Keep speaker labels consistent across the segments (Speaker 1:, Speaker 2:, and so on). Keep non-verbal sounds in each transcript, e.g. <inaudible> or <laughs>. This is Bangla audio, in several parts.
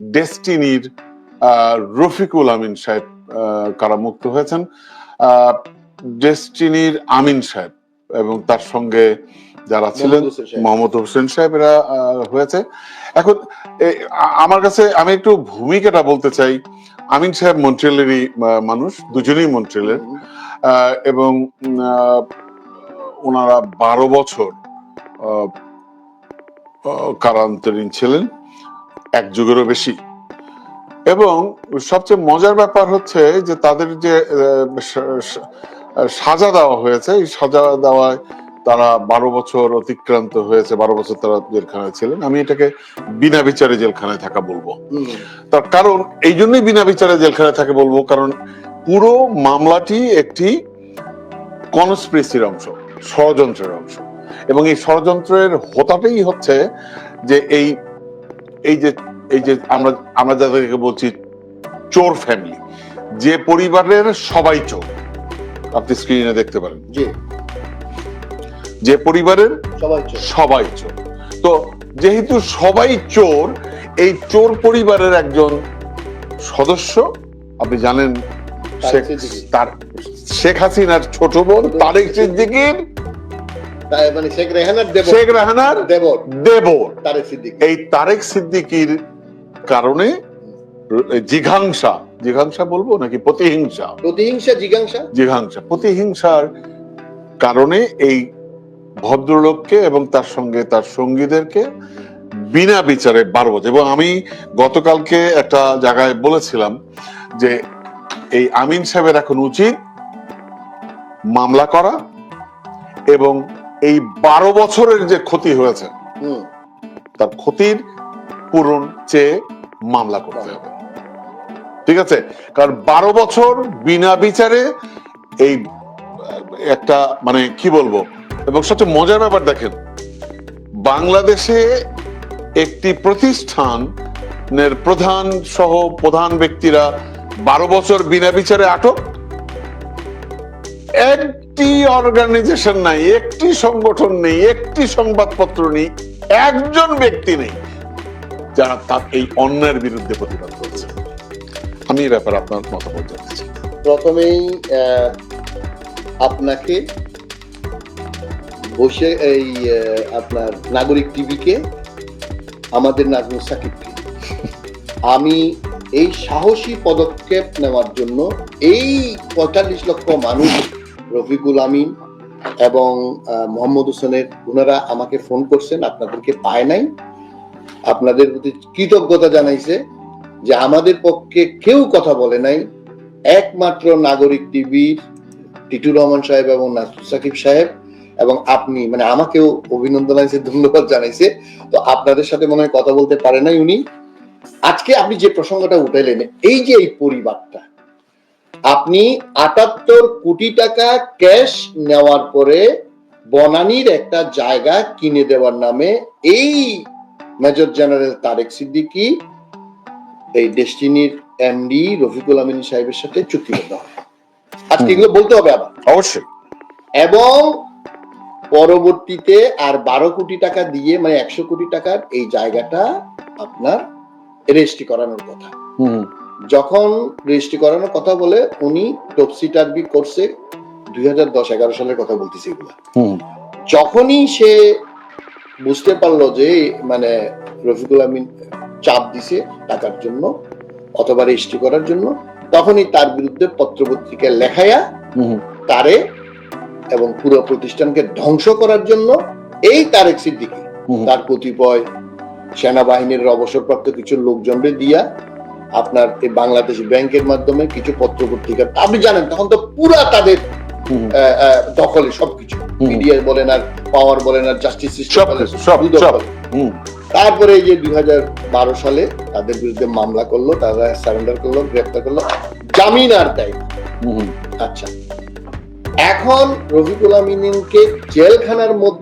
Speaker 1: ডেস্টিনির আহ, রফিকুল আমিন সাহেব আহ, কারামুক্ত হয়েছেন আহ, ডেস্টিনির আমিন সাহেব এবং তার সঙ্গে যারা ছিলেন
Speaker 2: মোহাম্মদ হোসেন সাহেব।
Speaker 1: আহ, হয়েছে। এখন আমার কাছে আমি একটু ভূমিকাটা বলতে চাই। আমিন সাহেব মন্ট্রিয়ালেরই মানুষ দুজনেই মন্ট্রিয়ালের আহ, এবং ওনারা বারো বছর কারান্তরীণ ছিলেন। এক যুগেরও বেশি। এবং সবচেয়ে মজার ব্যাপার হচ্ছে যে তাদের যে সাজা দেওয়া হয়েছে এই সাজা দেওয়ায় তারা বারো বছর অতিক্রান্ত হয়েছে বারো বছর তারা জেলখানায় ছিলেন। আমি এটাকে বিনা বিচারে জেলখানায় থাকা বলব। তার কারণ এই জন্যই বিনা বিচারে জেলখানায় থাকে বলব কারণ পুরো মামলাটি একটি কনস্পিরেসির অংশ ষড়যন্ত্রের অংশ। এবং এই ষড়যন্ত্রের হোতাটাই হচ্ছে যে এই এই যে এই যে আমরা আমরা যাদেরকে বলছি চোর ফ্যামিলি যে পরিবারের সবাই চোর। আপনি স্ক্রিনে দেখতে পারেন।
Speaker 2: জি।
Speaker 1: যে পরিবারের
Speaker 2: সবাই
Speaker 1: চোর। তো যেহেতু সবাই চোর এই চোর পরিবারের একজন সদস্য আপনি জানেন শেখ তার শেখ হাসিনার ছোট বোন তারেক সিদ্দিকীর
Speaker 2: মানে শেখ রেহানার দেব
Speaker 1: শেখ রাহানার
Speaker 2: দেবর।
Speaker 1: দেবর।
Speaker 2: তারেক সিদ্দিক।
Speaker 1: এই তারেক সিদ্দিকীর কারণে জিঘাংসা জিঘাংসা বলব নাকি প্রতিহিংসা?
Speaker 2: প্রতিহিংসা জিজ্ঞাসা
Speaker 1: জিঘাংসা। প্রতিহিংসার কারণে এই ভদ্রলোককে এবং তার সঙ্গে তার সঙ্গীদেরকে বিনা বিচারে বারো বছর এবং আমি গতকালকে একটা জায়গায় বলেছিলাম যে এই আমিন সাহেবের এখন উচিত মামলা করা এবং এই বারো বছরের যে ক্ষতি হয়েছে
Speaker 2: হুম।
Speaker 1: তার ক্ষতির পূরণ চেয়ে মামলা করতে হবে। ঠিক আছে? কারণ বারো বছর বিনা বিচারে এই একটা মানে কি বলব? এবং সবচেয়ে মজার ব্যাপার দেখেন বাংলাদেশে একটি প্রতিষ্ঠানের প্রধান সহ প্রধান ব্যক্তিরা বারো বছর বিনা বিচারে আটক। একটি অর্গানাইজেশন নাই, একটি সংগঠন নেই, একটি সংবাদপত্র নেই, একজন ব্যক্তি নেই যারা তার এই অন্যায়ের বিরুদ্ধে প্রতিবাদ করছে। আমি এই ব্যাপারে আপনার মতামত জানতে
Speaker 2: প্রথমেই আপনাকে বসে এই আপনার নাগরিক টিভিকে, আমাদের নাজমুল সাকিবকে। আমি এই সাহসী পদক্ষেপ নেওয়ার জন্য এই পঁয়তাল্লিশ লক্ষ মানুষ রফিকুল আমিন এবং মোহাম্মদ হোসেনের ওনারা আমাকে ফোন করছেন, আপনাদেরকে পায় নাই। আপনাদের প্রতি কৃতজ্ঞতা জানাইছে যে আমাদের পক্ষে কেউ কথা বলে নাই। একমাত্র নাগরিক টিভির টিটুর রহমান সাহেব এবং নাসুর সাকিব সাহেব এবং আপনি মানে আমাকেও অভিনন্দন জানাইছে, ধন্যবাদ জানাইছে। তো আপনাদের সাথে মনে হয় কথা বলতে পারে নাই উনি। আজকে আপনি যে প্রসঙ্গটা উঠাইলেন, এই যে এই পরিবারটা আপনি আটাত্তর কোটি টাকা ক্যাশ নেওয়ার পরে বনানীর একটা জায়গা কিনে দেওয়ার নামে এই মেজর জেনারেল তারেক সিদ্দিকি এই ডেস্টিনির এমডি রফিকুল আমিন সাহেবের সাথে চুক্তিবদ্ধ হয় আজকে এগুলো বলতে হবে আবার।
Speaker 1: অবশ্যই।
Speaker 2: এবং পরবর্তীতে আর বারো কোটি টাকা দিয়ে মানে একশো কোটি টাকার এই জায়গাটা আপনার রেজিস্ট্রি করানোর কথা।
Speaker 1: হুম।
Speaker 2: যখন রেজিস্ট্রি করানোর কথা বলে উনি টপসি টার্বি করছে দুই হাজার দশ এগারো সালের কথা বলতেছি এগুলা। যখনই সে বুঝতে পারল যে মানে রফিকুল আমিন চাপ দিছে টাকার জন্য অথবা রেজিস্ট্রি করার জন্য তখনই তার বিরুদ্ধে পত্রপত্রিকায় লেখায়া
Speaker 1: হুম।
Speaker 2: তারে এবং পুরো প্রতিষ্ঠানকে ধ্বংস করার জন্য এই তারেক সিদ্দিকী তার কতিপয় সেনাবাহিনীর অবসরপ্রাপ্ত কিছু লোকজনকে দিয়া আপনার এই বাংলাদেশ ব্যাংকের মাধ্যমে কিছু পত্রপত্রিকা আপনি জানেন তখন তো পুরা তাদের দখলে সবকিছু। মিডিয়া বলেন আর পাওয়ার বলেন আর জাস্টিস তারপরে এই যে দুই হাজার বারো সালে তাদের বিরুদ্ধে মামলা করল তারা সারেন্ডার করল গ্রেপ্তার করল। জামিন আর দেয়। আচ্ছা। এখন রফিকুল আমিনকে জেলখানার মধ্যে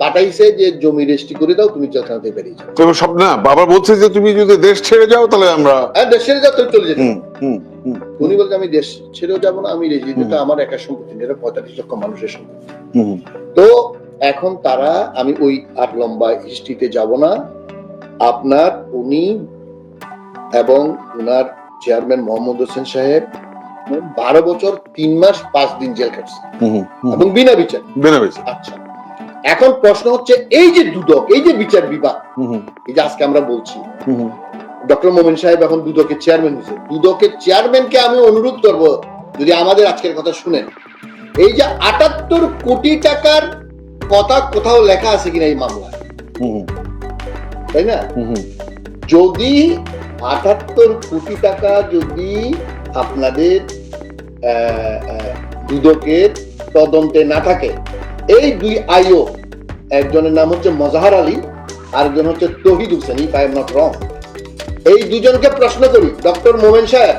Speaker 2: পাঠাইছে যে জমি রেজিস্ট্রি করে দাও তুমি থেকে বেরিয়ে যাও।
Speaker 1: তবে সব না বাবা বলছে যে তুমি যদি দেশ ছেড়ে যাও তাহলে আমরা
Speaker 2: আর দেশের যাও তুমি চলে যেতে। উনি বলছে আমি দেশ ছেড়েও যাব না আমি আমার একা সম্পত্তি পঁয়তাল্লিশ লক্ষ মানুষের সম্পত্তি। তো এখন তারা আমি ওই আট লম্বা হিস্ট্রিতে যাব না। আপনার উনি এবং উনার চেয়ারম্যান মোহাম্মদ হোসেন সাহেব বারো বছর তিন মাস পাঁচ দিন জেল খাটছে। এবং বিনা বিচার।
Speaker 1: বেনে বেছে
Speaker 2: আচ্ছা। এখন প্রশ্ন হচ্ছে এই যে দুদক এই যে বিচার বিভাগ
Speaker 1: হুম হুম,
Speaker 2: এই যে আজকে আমরা বলছি। ডক্টর মোমেন সাহেব এখন দুদকের চেয়ারম্যান হয়েছে। দুদকের চেয়ারম্যানকে আমি অনুরোধ করব যদি আমাদের আজকের কথা শুনেন এই যে আটাত্তর কোটি টাকার কথা কোথাও লেখা আছে কিনা এই মামলায়? তাই না। যদি আটাত্তর কোটি টাকা যদি আপনাদের দুদকের তদন্তে না থাকে এই দুই আইও, একজনের নাম হচ্ছে মজাহার আলী, আরেকজন হচ্ছে Tohid Hossain if I am not wrong এই দুজনকে প্রশ্ন করি, ডক্টর মোমেন সাহেব,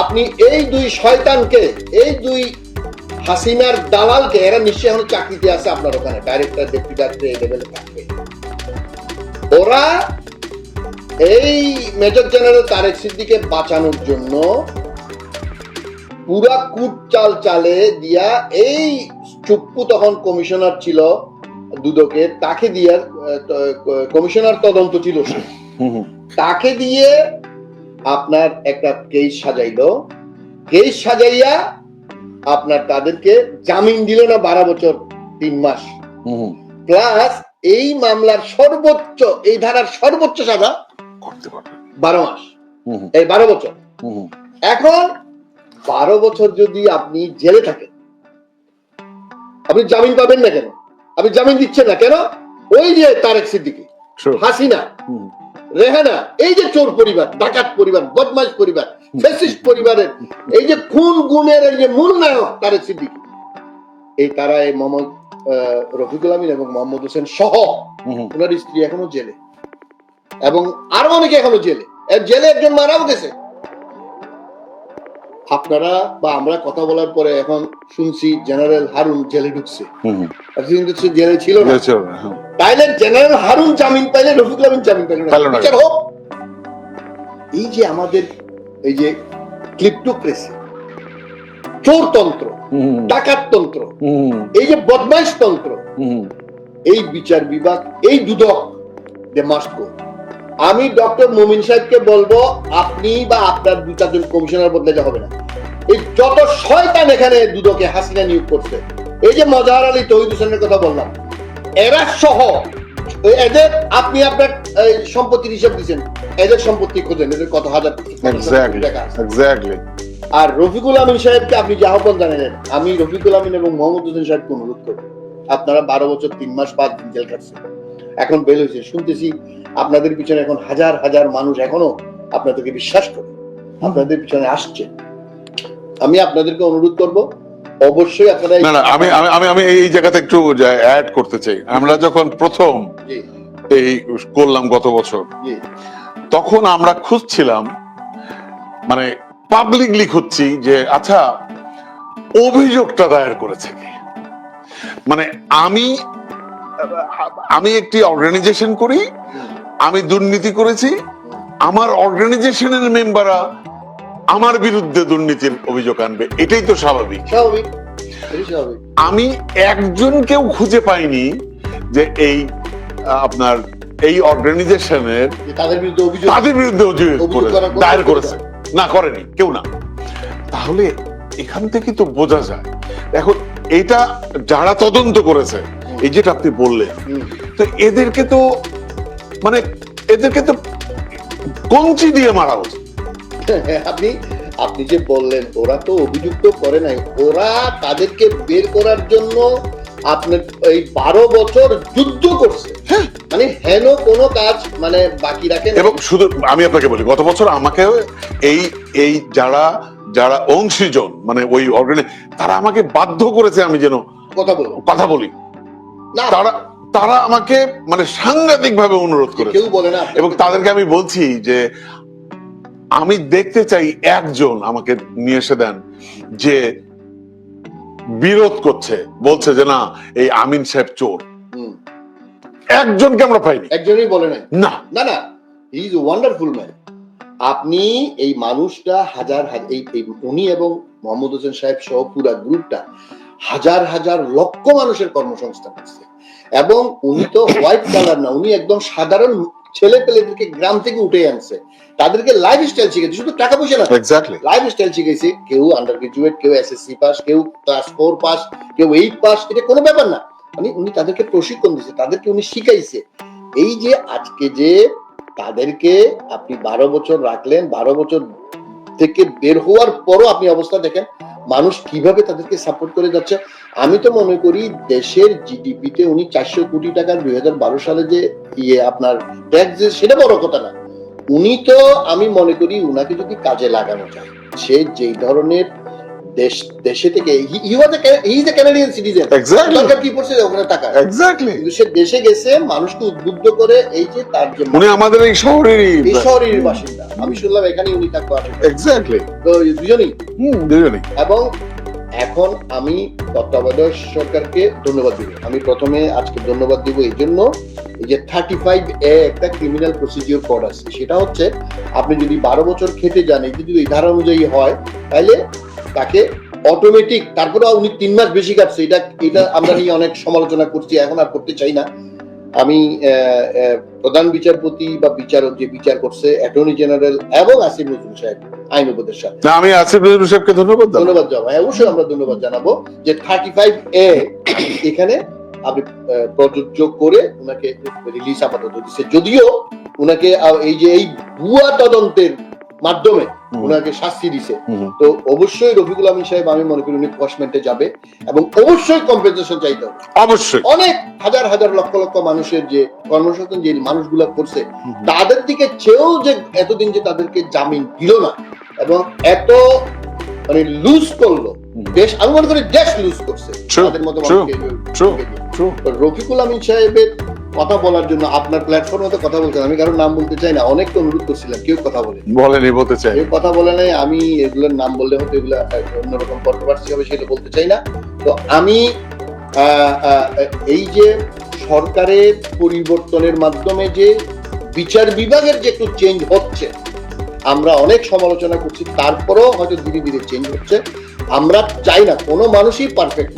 Speaker 2: আপনি এই দুই শয়তানকে, এই দুই হাসিনার দালালকে, এরা নিশ্চয়ই এখন চাকরিতে আছে আপনার ওখানে ডাইরেক্টর ডেপুটি ডাইরেক্টর এই লেভেলে থাকবে। ওরা এই মেজর জেনারেল তারেক সিদ্দিকে বাঁচানোর জন্য পুরা কুট চাল চালে দিয়া এই চুপ্পু তখন কমিশনার ছিল দুদকের তাকে দিয়া কমিশনার তদন্ত ছিল সে। তাকে দিয়ে আপনার একটা কেস সাজাইলো। কেস সাজাইয়া আপনার তাদেরকে জামিন দিল না বারো বছর তিন মাস। প্লাস এই মামলার সর্বোচ্চ এই ধারার সর্বোচ্চ সাজা বারো মাস। এই বারো বছর। এখন বারো বছর যদি আপনি জেলে থাকেন আপনি জামিন পাবেন না কেন? আপনি জামিন দিচ্ছেন না কেন? ওই যে তারেক সিদ্দিকি হাসিনা রেহানা এই যে চোর পরিবার ডাকাত পরিবার বদমাশ পরিবার ফেসিস্ট পরিবারের এই যে খুন গুণের এই যে মূল নায়ক তারেক সিদ্দিকি এই তারা এই মোহাম্মদ রফিকুল আমিন এবং মোহাম্মদ হোসেন সহ। ওনার স্ত্রী এখনও জেলে। এবং আরও অনেকে এখনও জেলে। জেলে একজন মারাও গেছে। আপনারা বা আমরা কথা বলার পরে এখন শুনছি জেনারেল হারুন জেলে ঢুকছে। এতদিন তো জেলে ছিল না। তাইলে জেনারেল হারুন জামিন পাইলে রফিকুল আমিন জামিন পাইলে
Speaker 1: না।
Speaker 2: হোক। এই যে আমাদের এই যে ক্লিপ্টোক্রেসি চোরতন্ত্র ডাকাততন্ত্র এই যে বদমাইশ তন্ত্র এই বিচার বিভাগ এই দুদক দে মাস্ট গো আমি ডক্টর মুমিন সাহেবকে বলব আপনি বা আপনার দু চারজন কমিশনার বদলে হবে না। এই যত শয়তান এখানে দুদকে হাসিনা নিয়োগ করছে এই যে মজাহার আলী তহিদ হোসেনের কথা বললাম এরা সহ এদের আপনি আপনার সম্পত্তির হিসাব দিচ্ছেন এদের সম্পত্তি খোঁজেন এদের কত হাজার. আর রফিকুল আমিন সাহেবকে আপনি যে আহ্বান জানালেন আমি রফিকুল আমিন এবং মোহাম্মদ হোসেন সাহেবকে অনুরোধ করব আপনারা বারো বছর তিন মাস পাঁচ দিন জেল কাটছেন এখন বের হয়েছে শুনতেছি আপনাদের পিছনে এখন হাজার হাজার মানুষ এখনও আপনাদেরকে বিশ্বাস করে। আপনাদের পিছনে আসছে। আমি আপনাদেরকে অনুরোধ করব অবশ্যই আপনারা
Speaker 1: আমি আমি আমি এই জায়গাতে একটু অ্যাড করতে চাই। আমরা যখন প্রথম এই করলাম গত বছর তখন আমরা খুঁজছিলাম মানে পাবলিকলি খুঁজছি যে আচ্ছা অভিযোগটা দায়ের করেছে মানে আমি আমি একটি অর্গানাইজেশন করি আমি দুর্নীতি করেছি আমার অর্গানাইজেশনের মেম্বাররা আমার বিরুদ্ধে দুর্নীতির অভিযোগ আনবে। এটাই তো স্বাভাবিক। আমি একজন কেউ খুঁজে পাইনি যে এই আপনার এই অর্গানাইজেশনের
Speaker 2: তাদের বিরুদ্ধে অভিযোগ
Speaker 1: তাদের অভিযোগ দায়ের করেছে। না করেনি কেউ না। তাহলে এখান থেকে তো বোঝা যায়। এখন এটা যারা তদন্ত করেছে এই যেটা আপনি বললেন তো এদেরকে তো মানে এদেরকে তো কঞ্চি দিয়ে মারা উচিত <laughs>
Speaker 2: আপনি আপনি যে বললেন ওরা তো অভিযুক্ত করে নাই। ওরা তাদেরকে বের করার জন্য আপনার এই বারো বছর যুদ্ধ করছে। মানে হেন কোনো কাজ মানে বাকি রাখে
Speaker 1: এবং শুধু আমি আপনাকে বলি গত বছর আমাকে এই এই যারা যারা অংশীজন মানে ওই অর্গানাইজ তারা আমাকে বাধ্য করেছে আমি যেন
Speaker 2: কথা বলব।
Speaker 1: কথা বলি।
Speaker 2: না
Speaker 1: তারা তারা আমাকে মানে সাংঘাতিক ভাবে অনুরোধ করেছে।
Speaker 2: কেউ বলে না
Speaker 1: এবং তাদেরকে আমি বলছি যে আমি দেখতে চাই একজন আমাকে নিয়ে এসে দেন যে বিরোধ করছে বলছে যে না এই আমিন সাহেব চোর। একজনকে আমরা পাইনি।
Speaker 2: একজনই বলে নাই?
Speaker 1: না।
Speaker 2: না না। ইজ ওয়ান্ডারফুল ম্যান আপনি এই মানুষটা হাজার হাজার এই উনি এবং মোহাম্মদ হোসেন সাহেব সহ পুরা গ্রুপটা হাজার হাজার লক্ষ মানুষের কর্মসংস্থান দিচ্ছে এবং উনি তো হোয়াইট কালার না উনি একদম সাধারণ ছেলে পেলেদেরকে গ্রাম থেকে উঠে আনছে। তাদেরকে লাইফ স্টাইল শিখেছে শুধু টাকা পয়সা না। লাইফ স্টাইল শিখেছে কেউ আন্ডার গ্রাজুয়েট কেউ এসএসসি পাস কেউ ক্লাস ফোর পাস কেউ এইট পাস এটা কোনো ব্যাপার না। মানে উনি তাদেরকে প্রশিক্ষণ দিয়েছে তাদেরকে উনি শিখাইছে। এই যে আজকে যে তাদেরকে আপনি বারো বছর রাখলেন বারো বছর থেকে বের হওয়ার পরও আপনি অবস্থা দেখেন মানুষ কীভাবে তাদেরকে সাপোর্ট করে যাচ্ছে। আমি তো মনে করি দেশের জিডিপিতে উনি চারশো কোটি টাকার দুই হাজার বারো সালে যে ইয়ে আপনার ট্যাক্স সেটা বড় কথা না। উনি তো আমি মনে করি উনাকে যদি কাজে লাগানো যায় সে যেই ধরনের দেশ দেশে থেকে he was he is a citizen
Speaker 1: exactly
Speaker 2: কি ওখানে টাকা?
Speaker 1: এক্স্যাক্টলি
Speaker 2: কিন্তু সে দেশে গেছে মানুষকে উদ্বুদ্ধ করে এই যে তার যে
Speaker 1: উনি আমাদের এই শহরেরই
Speaker 2: এই শহরের বাসিন্দা। আমি শুনলাম এখানে উনি আসলে
Speaker 1: এক্স্যাক্টলি
Speaker 2: তো দুজনেই?
Speaker 1: হুম দুজনেই।
Speaker 2: এবং এখন আমি তত্ত্বাবধায়ক সরকারকে ধন্যবাদ দিব। আমি প্রথমে আজকে ধন্যবাদ দিব এই জন্য যে থার্টি ফাইভ এ একটা ক্রিমিনাল প্রসিডিওর কোড আছে। সেটা হচ্ছে আপনি যদি বারো বছর খেতে যান যদি এই ধারা অনুযায়ী হয়, তাহলে তাকে অটোমেটিক তারপরে উনি তিন মাস বেশি কাটছে। এটা এটা আমরা নিয়ে অনেক সমালোচনা করছি, এখন আর করতে চাই না। আমি প্রধান বিচারপতি বা বিচারক যে বিচার করছে অ্যাটর্নি জেনারেল এবং আসিফ নজরুল সাহেব আইন উপদেষ্টা।
Speaker 1: না আমি আসিফ নজরুল সাহেবকে ধন্যবাদ
Speaker 2: ধন্যবাদ জানাব হ্যাঁ, অবশ্যই আমরা ধন্যবাদ জানাব যে থার্টি ফাইভ এ এখানে আপনি প্রযোজ্য করে ওনাকে রিলিজ আপাতত দিচ্ছে যদিও ওনাকে এই যে এই ভুয়া তদন্তের মাধ্যমে ওনাকে শাস্তি দিছে। তো অবশ্যই রফিকুল আমিন সাহেব আমি মনে করি উনি কসমেন্টে যাবে এবং অবশ্যই কম্পেনসেশন চাইতে হবে।
Speaker 1: অবশ্যই।
Speaker 2: অনেক হাজার হাজার লক্ষ লক্ষ মানুষের যে কর্মসংস্থান যে মানুষগুলা করছে তাদের দিকে চেয়েও যে এতদিন যে তাদেরকে জামিন দিল না এবং এত মানে লুজ করল দেশ আমি মনে করি দেশ লুজ করছে তাদের মতো রফিকুল আমিন সাহেবের কথা বলার জন্য আপনার প্ল্যাটফর্মে কথা বলছেন আমি কারোর নাম বলতে চাই না। অনেককে অনুরোধ করছিলাম কেউ কথা বলে
Speaker 1: বলেনি বলতে চাই
Speaker 2: কেউ কথা বলে নাই আমি এগুলোর নাম বললে হয়তো এগুলো অন্যরকম কন্ট্রোভার্সি হবে সেটা বলতে চাই না। তো আমি এই যে সরকারের পরিবর্তনের মাধ্যমে যে বিচার বিভাগের যে একটু চেঞ্জ হচ্ছে আমরা অনেক সমালোচনা করছি তারপরেও হয়তো ধীরে ধীরে চেঞ্জ হচ্ছে। আমরা চাই না কোনো মানুষই পারফেক্ট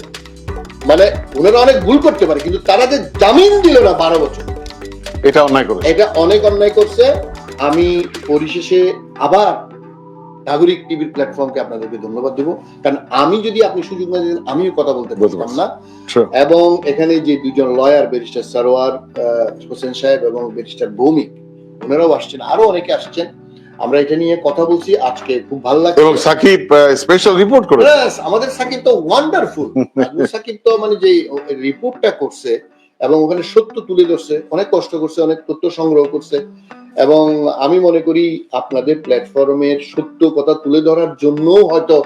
Speaker 2: মানে ওনারা অনেক ভুল করতে পারে কিন্তু তারা যে জামিন দিল না বারো বছর
Speaker 1: এটা অন্যায় করে
Speaker 2: এটা অনেক অন্যায় করছে। আমি পরিশেষে আবার নাগরিক টিভির প্ল্যাটফর্মকে আপনাদেরকে ধন্যবাদ দেবো। কারণ আমি যদি আপনি সুযোগ না দিতেন আমিও কথা বলতে পারতাম না। এবং এখানে যে দুজন লয়ার ব্যারিস্টার সারোয়ার হোসেন সাহেব এবং ব্যারিস্টার ভৌমিক ওনারাও আসছেন আরও অনেকে আসছেন। আমরা এটা নিয়ে কথা বলছি আজকে খুব ভালো লাগছে।
Speaker 1: এবং সাকিব স্পেশাল রিপোর্ট করে
Speaker 2: আমাদের সাকিব তো ওয়ান্ডারফুল সাকিব তো মানে যে রিপোর্টটা করছে এবং ওখানে সত্য তুলে ধরছে অনেক কষ্ট করছে অনেক তথ্য সংগ্রহ করছে। এবং আমি মনে করি আপনাদের প্ল্যাটফর্মের সত্য কথা তুলে ধরার জন্য হয়তো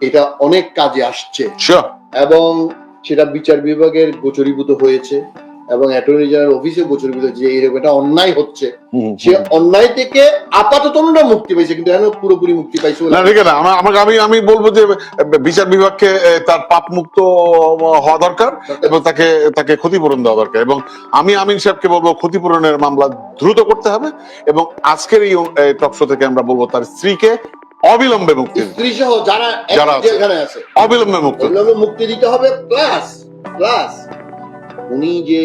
Speaker 2: এটা অনেক কাজে আসছে। এবং সেটা বিচার বিভাগের গোচরীভূত হয়েছে। এবং অ্যাটর্নি জেনারেল অফিসে হয়েছে যে এরকম একটা অন্যায় হচ্ছে। সে অন্যায় থেকে আপাতত ওনারা মুক্তি পাইছে কিন্তু এখন পুরোপুরি মুক্তি পাইছে
Speaker 1: না ঠিক আছে আমার আমাকে আমি আমি বলব যে বিচার বিভাগকে তার পাপ মুক্ত হওয়া দরকার এবং তাকে তাকে ক্ষতিপূরণ দেওয়া দরকার এবং আমি আমিন সাহেবকে বলব ক্ষতিপূরণের মামলা দ্রুত করতে হবে এবং আজকের এই টক শো থেকে আমরা বলব তার স্ত্রীকে অবিলম্বে মুক্তি
Speaker 2: স্ত্রী সহ যারা
Speaker 1: যারা আছে। অবিলম্বে মুক্তি
Speaker 2: অবিলম্বে মুক্তি দিতে হবে প্লাস প্লাস উনি যে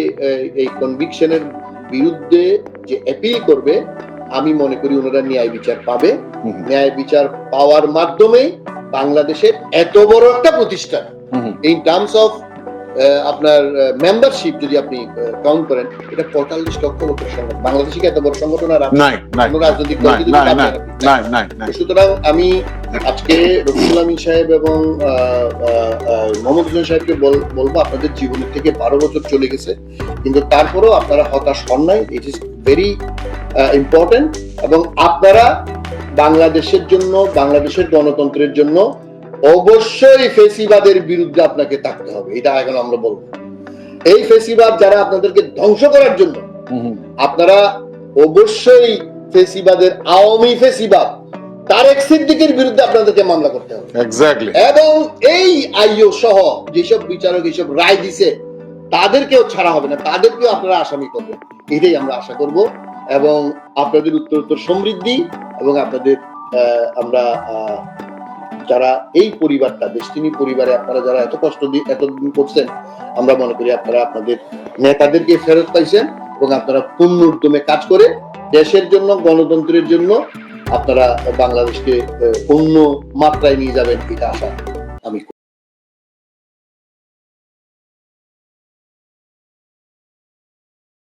Speaker 2: এই কনভিকশনের বিরুদ্ধে যে অ্যাপিল করবে আমি মনে করি ওনারা ন্যায় বিচার পাবে। ন্যায় বিচার পাওয়ার মাধ্যমেই বাংলাদেশের এত বড় একটা প্রতিষ্ঠান। ইন টার্মস অফ আপনার মেম্বারশিপ যদি আপনি কাউন্ট করেন এটা পঁয়তাল্লিশ লক্ষ লোকের সংগঠন। বাংলাদেশে কি এত বড় সংগঠন আর কোনো রাজনৈতিক দল সুতরাং আমি আজকে রফিকুল আমিন সাহেব এবং মোহাম্মদ হোসেন সাহেবকে বল- বলব আপনাদের জীবনের থেকে বারো বছর চলে গেছে। কিন্তু তারপরেও আপনারা হতাশ হন নাই। ইট ইস ভেরি ইম্পর্টেন্ট এবং আপনারা বাংলাদেশের জন্য বাংলাদেশের গণতন্ত্রের জন্য অবশ্যই ফেসিবাদের বিরুদ্ধে আপনাকে থাকতে হবে এটা এখন আমরা বলব। এই ফেসিবাদ যারা আপনাদেরকে ধ্বংস করার জন্য। আপনারা অবশ্যই ফেসিবাদের আওয়ামী ফেসিবাদ তারেক সিদ্দিকের বিরুদ্ধে আপনাদেরকে মামলা করতে হবে।
Speaker 1: এক্স্যাক্টলি
Speaker 2: এবং এই আইও সহ যেসব বিচারক এইসব রায় দিছে তাদেরকেও ছাড়া হবে না তাদেরকেও আপনারা আসামি করবেন। এটাই আমরা আশা করব এবং আপনাদের উত্তরোত্তর সমৃদ্ধি এবং আপনাদের আহ, আমরা আহ, যারা এই পরিবারটা দেশটিনী পরিবারে আপনারা যারা এত কষ্ট দিয়ে, এতদিন করছেন, আমরা মনে করি আপনারা আপনাদের নেতাদেরকে ফেরত পাইছেন এবং আপনারা পূর্ণ উদ্যমে কাজ করে দেশের জন্য, গণতন্ত্রের জন্য আপনারা বাংলাদেশকে অন্য মাত্রায় নিয়ে যাবেন এটা আশা।